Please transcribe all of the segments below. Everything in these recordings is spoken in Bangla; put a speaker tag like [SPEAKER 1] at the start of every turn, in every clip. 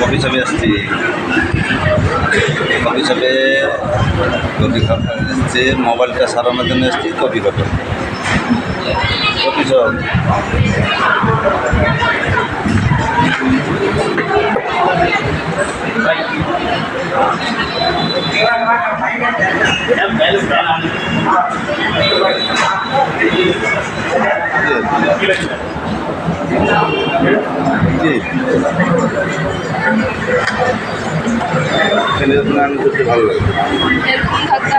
[SPEAKER 1] কফি শপে এসেছি কফি শপে কফি এসছে মোবাইলটা সারানোর জন্য এসেছি কফি খাবে কফি শপ জি এখানে স্নান করতে ভালো লাগে
[SPEAKER 2] এরকম থাকতে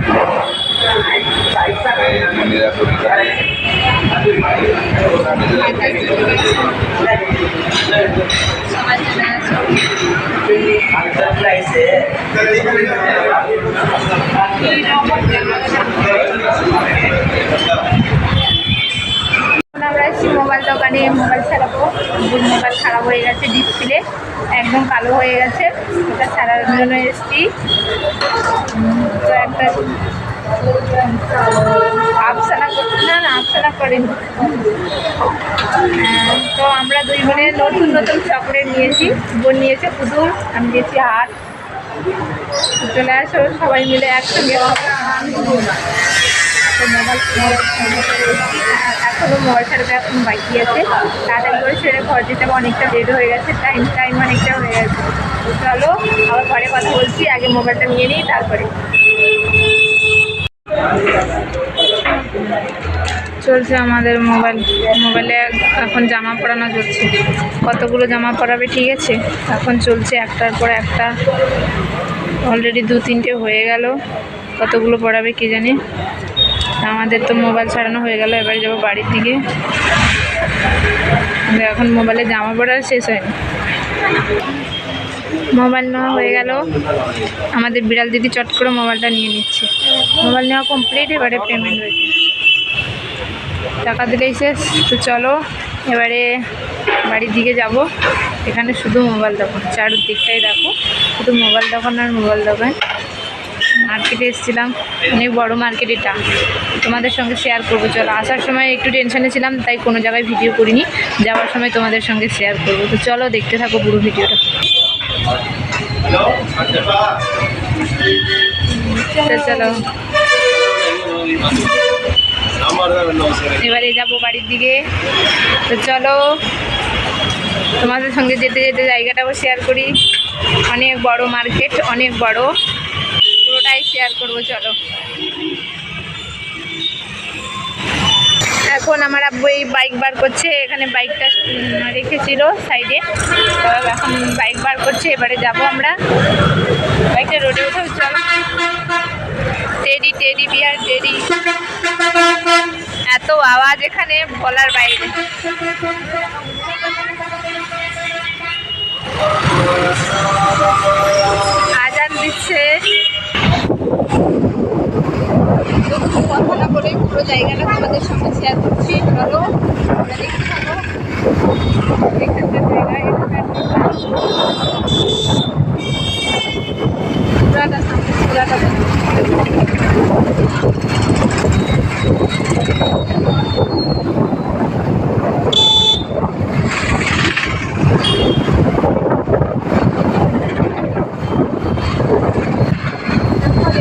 [SPEAKER 2] আমরা এসেছি মোবাইল দোকানে মোবাইল ছাড়াবো। মোবাইল খারাপ হয়ে গেছে ডিসপ্লে একদম কালো হয়ে গেছে। ওটা ছাড়ার জন্য এসেছি। আফসানা না আফসানা তো আমরা দুই বোনে নতুন নতুন চকলেট নিয়েছি, বোন নিয়েছে পুতুল, আমি নিয়েছি হাট চলে আসো, সবাই মিলে একসঙ্গে। তো মোবাইল ছাড়াতে এখন বাকি আছে। তাড়াতাড়ি করে সেরে ঘর যেতে অনেকটা লেট হয়ে গেছে টাইম টাইম অনেকটা হয়ে গেছে। চলো, আবার পরে কথা বলছি, আগে মোবাইলটা নিয়ে নিই, তারপরে। চলছে আমাদের মোবাইল, মোবাইলে এখন জামা পরানো চলছে। কতগুলো জামা পরাবে ঠিক আছে? এখন চলছে একটার পর একটা। অলরেডি দু তিনটে হয়ে গেল। কতগুলো পড়াবে কি জানি? আমাদের তো মোবাইল ছাড়ানো হয়ে গেল, এবারে যাব বাড়ির দিকে। এখন মোবাইলে জামা পড়া শেষ হয়নি। মোবাইল নেওয়া হয়ে গেল। আমাদের বিড়াল দিদি চট করে মোবাইলটা নিয়ে নিচ্ছে। মোবাইল নেওয়া কমপ্লিট এবারে পেমেন্ট হয়েছে। টাকা দিলেই শেষ। তো চলো, এবারে বাড়ির দিকে যাব। এখানে শুধু মোবাইল দোকান। চারদিকটাই দেখো। শুধু মোবাইল দোকান আর মোবাইল দোকান। মার্কেটে এসেছিলাম। অনেক বড় মার্কেট এটা। তোমাদের সঙ্গে শেয়ার করব। চলো, আসার সময় একটু টেনশনে ছিলাম, তাই কোনো জায়গায় ভিডিও করিনি। যাওয়ার সময় তোমাদের সঙ্গে শেয়ার করব। তো চলো, দেখতে থাকো পুরো ভিডিওটা চলো। এবারে যাব বাড়ির দিকে। তো চলো, তোমাদের সঙ্গে যেতে যেতে জায়গাটাও শেয়ার করি। অনেক বড় মার্কেট অনেক বড়। পুরোটাই শেয়ার করব, চলো। এখন আমার আব্বু এই বাইক বার করছে, এখানে বাইকটা রেখেছিল সাইডে এখন বাইক বার করছে, এবারে যাব আমরা। বাইকটা রোডে উঠেও চল। টেডি টেডি বিয়ার টেডি এত আওয়াজ এখানে বলার বাইরে। আজান দিচ্ছে। না বলে পুরো জায়গাটা তোমাদের সঙ্গে শেয়ার করছি। চলো এখানকার জায়গা পুরাটা সামনে, পুরাটা দেখো।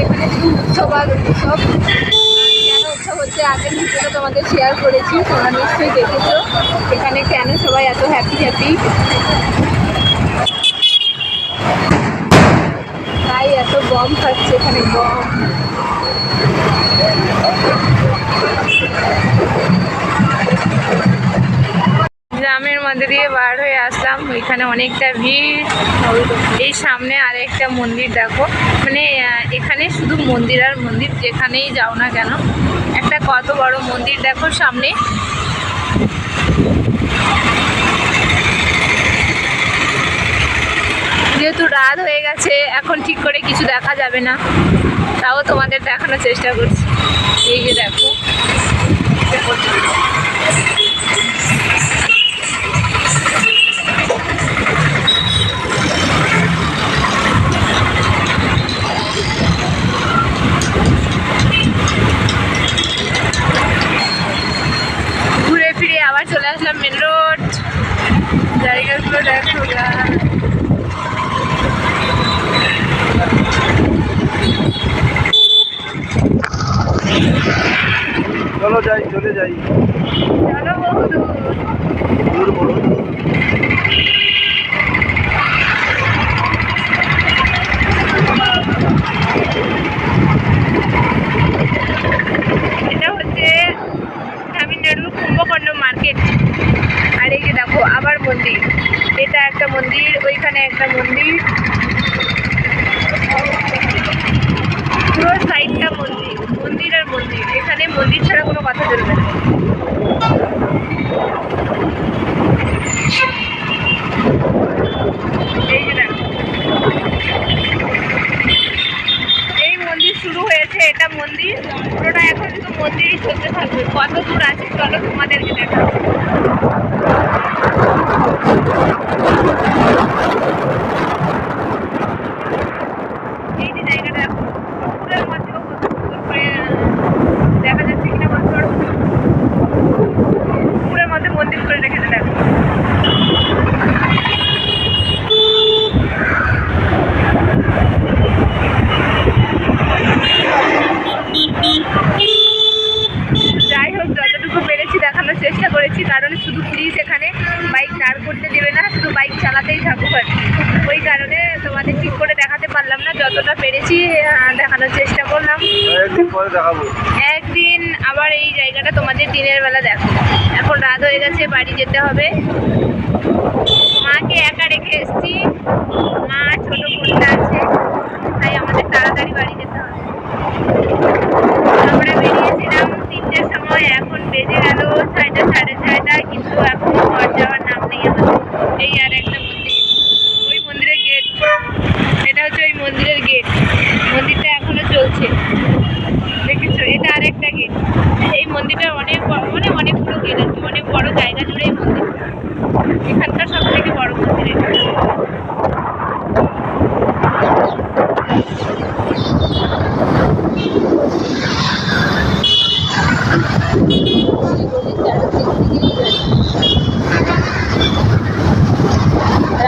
[SPEAKER 2] এখানে শুধু উৎসব আর উৎসব কেন উৎসব হচ্ছে আগের ভিডিওটা তোমাদের শেয়ার করেছি, তোমরা নিশ্চয়ই দেখেছ। এখানে কেন সবাই এত হ্যাপি হ্যাপি তাই এত গম খাচ্ছে এখানে। গম গ্রামের মধ্যে দিয়ে বার হয়ে আসলাম। এখানে অনেকটা ভিড়। এই সামনে আর একটা মন্দির দেখো। মানে এখানে শুধু মন্দির আর মন্দির যেখানেই যাও না কেন, একটা কত বড় মন্দির দেখো সামনে। যেহেতু রাত হয়ে গেছে, এখন ঠিক করে কিছু দেখা যাবে না। তাও তোমাদের দেখানোর চেষ্টা করছি। এই যে দেখো। চলে আসলাম মেন রোড জায়গাগুলো দেখো
[SPEAKER 1] চলো যাই চলে যাই।
[SPEAKER 2] চলো বহু
[SPEAKER 1] দূর বড়
[SPEAKER 2] এটা একটা মন্দির। পুরো সাইডটা মন্দির মন্দির আর মন্দির। এখানে মন্দির ছাড়া কোনো কথা চলবে না। এই মন্দির শুরু হয়েছে, এটা মন্দির। পুরোটা এখন শুধু মন্দিরই চলতে থাকবে। কত দূর আছে চলো তোমাদেরকে দেখা এই যে জায়গাটা দেখো পুকুরের মধ্যেও কত সুন্দর করে দেখা যাচ্ছে কিনা বলতে পারব না। পুকুরের মধ্যে মন্দির করে রেখেছে দেখো যাই হোক যতটুকু পেরেছি দেখানোর চেষ্টা করেছি কারণ শুধু প্লিজ এখানে বাইক দাঁড় করতে দেবে না শুধু বাইক চালাতেই থাকুক আর। ওই কারণে তোমাদের ঠিক করে দেখাতে পারলাম না যতটা পেরেছি দেখানোর চেষ্টা করলাম।
[SPEAKER 1] একদিন
[SPEAKER 2] আবার এই জায়গাটা তোমাদের দিনের বেলা দেখো। এখন রাত হয়ে গেছে বাড়ি যেতে হবে। মাকে একা রেখে এসেছি। মা ছোট বোনটা আছে তাই আমাদের তাড়াতাড়ি বাড়ি যেতে হবে। আমরা বেরিয়েছিলাম তিনটের সময় এখন বেজে গেল ছয়টা সাড়ে এখন ঘর যাওয়ার নাম নেই এই আর একটা মন্দির। ওই মন্দিরের গেট এটা হচ্ছে ওই মন্দিরের গেট মন্দিরটা এখনও চলছে। দেখেছ? এটা আরেকটা গেট এই মন্দিরটা অনেক মানে অনেকগুলো গেট আছে। অনেক বড় জায়গা জুড়ে এই মন্দিরটা এখানকার সব বড় মন্দির এটা।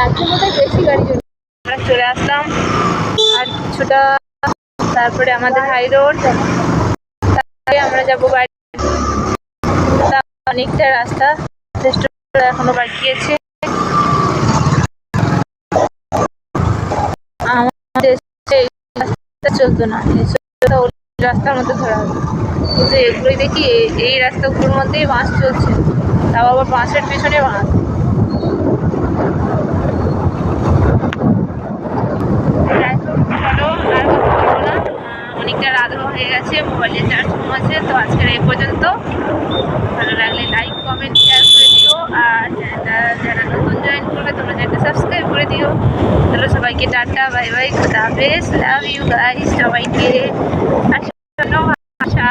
[SPEAKER 2] বেশি গাড়ি আমরা চলে আসলাম। আর কিছুটা তারপরে আমাদের হাই রোড তারপরে আমরা যাব বাড়ি। অনেকটা রাস্তা। এখনও বাকি আছে। আমাদের রাস্তা চলতো না। রাস্তার মধ্যে ধরা হবে কিন্তু এগুলোই দেখি এই- রাস্তাগুলোর মধ্যেই বাস চলছে। তাও আবার বাসের পেছনে বাস যাই হোক, চলো আর কথা বলব না আহ, আগ্রহ হয়ে গেছে মোবাইলে চার্জ কমেছে তো আজকের এই পর্যন্ত। ভালো লাগলে লাইক কমেন্ট শেয়ার করে দিও আর যারা নতুন জয়েন করবে তোমরা চ্যানেলটা সাবস্ক্রাইব করে দিও। তাহলে সবাইকে টাটা বাই বাই খুদা হাফেজ লাভ ইউ গাইস সবাইকে আশা।